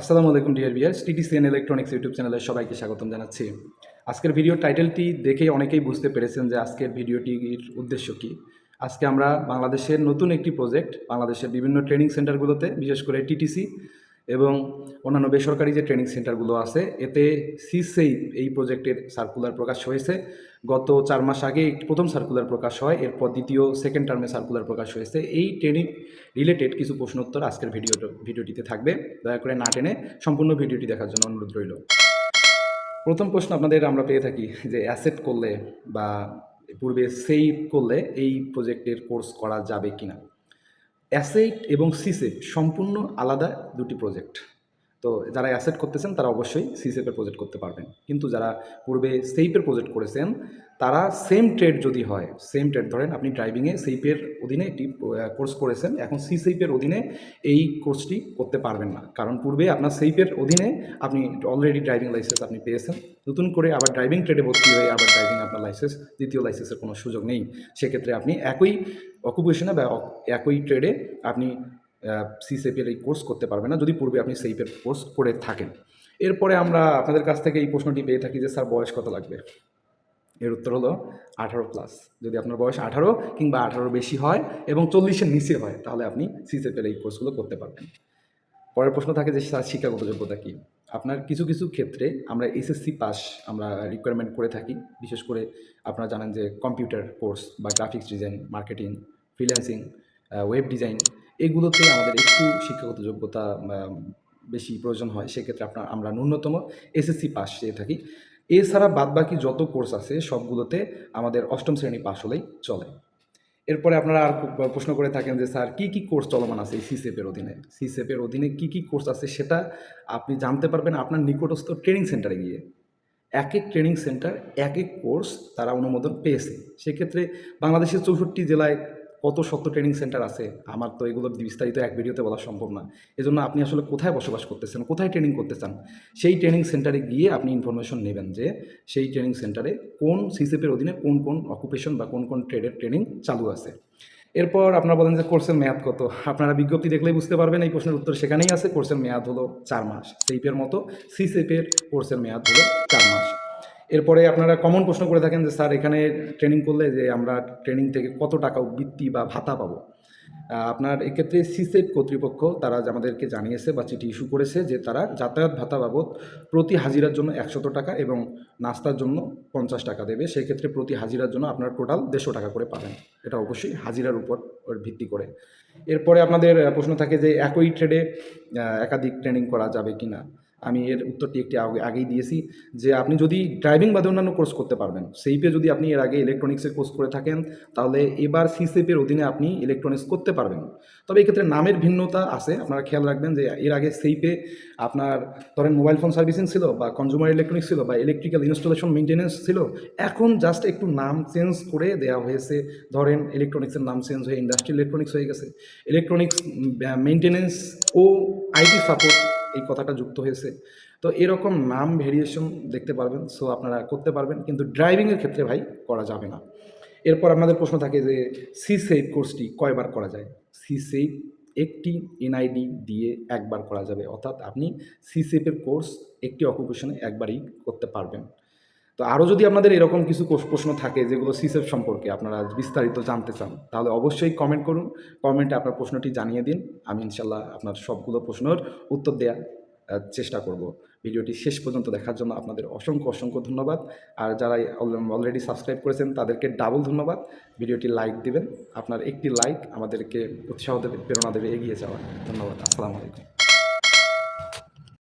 আসসালামু আলাইকুম, dear viewer TTCN electronics YouTube চ্যানেলে সবাইকে স্বাগতম জানাচ্ছি। আজকের ভিডিও টাইটেলটি দেখে অনেকেই বুঝতে পেরেছেন যে আজকের ভিডিওটির উদ্দেশ্য কী। আজকে আমরা বাংলাদেশের নতুন একটি প্রজেক্ট, বাংলাদেশের বিভিন্ন ট্রেনিং সেন্টারগুলোতে, বিশেষ করে টিটিসি এবং অন্যান্য বেসরকারি যে ট্রেনিং সেন্টারগুলো আছে, এতে সিসেই এই প্রজেক্টের সার্কুলার প্রকাশ হয়েছে। গত চার মাস আগে প্রথম সার্কুলার প্রকাশ হয়, এরপর দ্বিতীয় সেকেন্ড টার্মে সার্কুলার প্রকাশ হয়েছে। এই ট্রেনিং রিলেটেড কিছু প্রশ্নোত্তর আজকের ভিডিও ভিডিওটিতে থাকবে। দয়া করে না টেনে সম্পূর্ণ ভিডিওটি দেখার জন্য অনুরোধ রইল। প্রথম প্রশ্ন আপনাদের আমরা পেয়ে থাকি যে অ্যাসেট করলে বা পূর্বে সেভ করলে এই প্রজেক্টের কোর্স করা যাবে কিনা? অ্যাসেট এবং সিসেপ সম্পূর্ণ আলাদা দুটি প্রজেক্ট। তো যারা অ্যাসেট করতেছেন, তারা অবশ্যই সিসেপের প্রজেক্ট করতে পারবেন। কিন্তু যারা পূর্বে সেইপের প্রজেক্ট করেছেন, তারা সেম ট্রেড যদি হয়, সেম ট্রেড ধরেন আপনি ড্রাইভিংয়ে সেইপের অধীনে একটি কোর্স করেছেন, এখন সি সেইপের অধীনে এই কোর্সটি করতে পারবেন না। কারণ পূর্বে আপনার সেইপের অধীনে আপনি অলরেডি ড্রাইভিং লাইসেন্স আপনি পেয়েছেন। নতুন করে আবার ড্রাইভিং ট্রেডে ভর্তি হয়ে আবার ড্রাইভিং আপনার লাইসেন্স দ্বিতীয় লাইসেন্সের কোনো সুযোগ নেই। সেক্ষেত্রে আপনি একই অকুপেশনে বা একই ট্রেডে আপনি সিসেপের এই কোর্স করতে পারবেন না, যদি পূর্বে আপনি সেইপের কোর্স করে থাকেন। এরপরে আমরা আপনাদের কাছ থেকে এই প্রশ্নটি পেয়ে থাকি যে, স্যার, বয়স কত লাগবে? এর উত্তর হলো আঠারো প্লাস যদি আপনার বয়স আঠারো কিংবা আঠারো বেশি হয় এবং চল্লিশের নিচে হয়, তাহলে আপনি সিসেপের এই কোর্সগুলো করতে পারবেন। পরের প্রশ্ন থাকে যে, স্যার শিক্ষাগত যোগ্যতা কী? আপনার কিছু কিছু ক্ষেত্রে আমরা এসএসসি পাস আমরা রিকোয়ারমেন্ট করে থাকি। বিশেষ করে আপনারা জানেন যে কম্পিউটার কোর্স বা graphics design marketing freelancing web design এগুলোতে আমাদের একটু শিক্ষাগত যোগ্যতা বেশি প্রয়োজন হয়। সেক্ষেত্রে আপনার, আমরা ন্যূনতম এসএসসি পাস চেয়ে থাকি। এছাড়া বাদবাকি যত কোর্স আছে, সবগুলোতে আমাদের অষ্টম শ্রেণি পাস হলেই চলে। এরপরে আপনারা আর প্রশ্ন করে থাকেন যে, স্যার, কী কী কোর্স চলমান আছে এই সিসেপের অধীনে? সিসেপের অধীনে কী কী কোর্স আছে সেটা আপনি জানতে পারবেন আপনার নিকটস্থ ট্রেনিং সেন্টারে গিয়ে। এক এক ট্রেনিং সেন্টার এক এক কোর্স তারা অনুমোদন পেয়েছে। সেক্ষেত্রে বাংলাদেশের চৌষট্টি জেলায় কত শত ট্রেনিং সেন্টার আছে? আমার তো এগুলো বিস্তারিত এক ভিডিওতে বলা সম্ভব না। এজন্য আপনি আসলে কোথায় বসবাস করতেছেন? কোথায় ট্রেনিং করতে চান? সেই ট্রেনিং সেন্টারে গিয়ে আপনি ইনফরমেশন নেবেন যে, সেই ট্রেনিং সেন্টারে কোন সিসেপের অধীনে কোন কোন অকুপেশন বা কোন কোন ট্রেডের ট্রেনিং চালু আছে। এরপর আপনারা বলেন যে কোর্সের মেয়াদ কত? আপনারা বিজ্ঞপ্তি দেখলেই বুঝতে পারবেন, এই প্রশ্নের উত্তর সেখানেই আছে। কোর্সের মেয়াদ হলো চার মাস। সেইপের মতো সিসেপের কোর্সের মেয়াদ হলো চার মাস। এরপরে আপনারা কমন প্রশ্ন করে থাকেন যে, স্যার, এখানে ট্রেনিং করলে যে আমরা ট্রেনিং থেকে কত টাকা বৃত্তি বা ভাতা পাবো? আপনার এক্ষেত্রে সিসেট কর্তৃপক্ষ, তারা আমাদেরকে জানিয়েছে বা চিঠি ইস্যু করেছে যে, তারা যাতায়াত ভাতা বাবদ প্রতি হাজিরার জন্য একশত টাকা এবং নাস্তার জন্য পঞ্চাশ টাকা দেবে। সেই ক্ষেত্রে প্রতি হাজিরার জন্য আপনার টোটাল দেড়শো টাকা করে পাবেন। এটা অবশ্যই হাজিরার উপর ভিত্তি করে। এরপরে আপনাদের প্রশ্ন থাকে যে, একই ট্রেডে একাধিক ট্রেনিং করা যাবে কি না আমি এর উত্তরটি একটি আগে- আগেই দিয়েছি যে আপনি যদি ড্রাইভিং বাদে অন্যান্য কোর্স করতে পারবেন সেইপে যদি আপনি এর আগে ইলেকট্রনিক্সের কোর্স করে থাকেন, তাহলে এবার সিসেপের অধীনে আপনি ইলেকট্রনিক্স করতে পারবেন। তবে এক্ষেত্রে নামের ভিন্নতা আছে, আপনারা খেয়াল রাখবেন যে এর আগে সেইপে আপনার ধরেন মোবাইল ফোন সার্ভিসিং ছিল বা কনজিউমার ইলেকট্রনিক্স ছিল বা ইলেকট্রিক্যাল ইনস্টলেশন মেনটেন্যান্স ছিল, এখন জাস্ট একটু নাম চেঞ্জ করে দেওয়া হয়েছে। ধরেন ইলেকট্রনিক্সের নাম চেঞ্জ হয়ে ইন্ডাস্ট্রিয়াল ইলেকট্রনিক্স হয়ে গেছে। ইলেকট্রনিক্স মেনটেন্যান্স ও আইটি সাপোর্ট এই কথাটা যুক্ত হয়েছে। তো এরকম নাম ভেরিয়েশন দেখতে পারবেন সো আপনারা করতে পারবেন, কিন্তু ড্রাইভিংয়ের ক্ষেত্রে ভাই করা যাবে না। এরপর আপনাদের প্রশ্ন থাকে যে সি সেভ কোর্সটি কয়বার করা যায়? সি সেভ একটি এনআইডি দিয়ে একবার করা যাবে, অর্থাৎ আপনি সি সেভের কোর্স একটি অকুপেশনে একবারই করতে পারবেন। তো আরও যদি আপনাদের এরকম কিছু প্রশ্ন থাকে যেগুলো সিসেফ সম্পর্কে আপনারা বিস্তারিত জানতে চান, তাহলে অবশ্যই কমেন্ট করুন কমেন্টে আপনার প্রশ্নটি জানিয়ে দিন, আমি ইনশাল্লাহ আপনার সবগুলো প্রশ্নের উত্তর দেওয়ার চেষ্টা করব। ভিডিওটি শেষ পর্যন্ত দেখার জন্য আপনাদের অসংখ্য অসংখ্য ধন্যবাদ, আর যারা অলরেডি সাবস্ক্রাইব করেছেন তাদেরকে ডাবল ধন্যবাদ, ভিডিওটি লাইক দিবেন, আপনার একটি লাইক আমাদেরকে উৎসাহ দেবে, প্রেরণা দেবে এগিয়ে যাওয়ার। ধন্যবাদ, আসসালামু আলাইকুম।